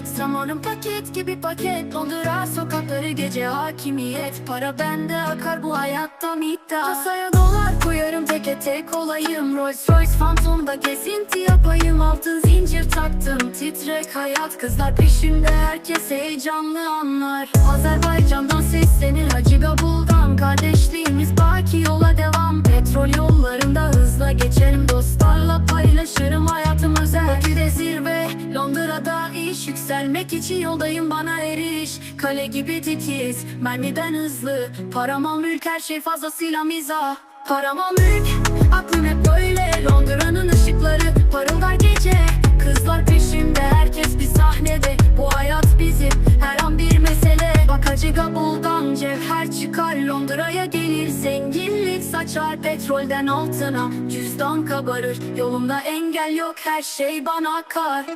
Rolex zamanım paket gibi paket. Londra sokakları gece hakimiyet. Para bende akar bu hayattan iddia Kasaya dolar koyarım teke tek olayım. Rolls Royce Phantom'da gezinti yapayım. Altın zincir taktım titrek hayat. Kızlar peşimde herkes heyecanlı anlar. Azerbaycan'dan seslenir Hacı Gabul'dan. Kardeşliğimiz baki yola devam. Petrol yollarında hızla geçerim Londra'da iş Yükselmek için yoldayım bana eriş. Kale gibi titiz Mermiden hızlı. Parama mülk her şey fazlasıyla mizah. Parama mülk Aklım hep böyle. Londra'nın ışıkları Parıldar gece. Kızlar peşimde Herkes bir sahnede. Bu hayat bizim Her an bir mesele. Bakacı Gabul'dan cevher çıkar Londra'ya gelir Saçar petrolden altına. Cüzdan kabarır Yolumda engel yok Her şey bana akar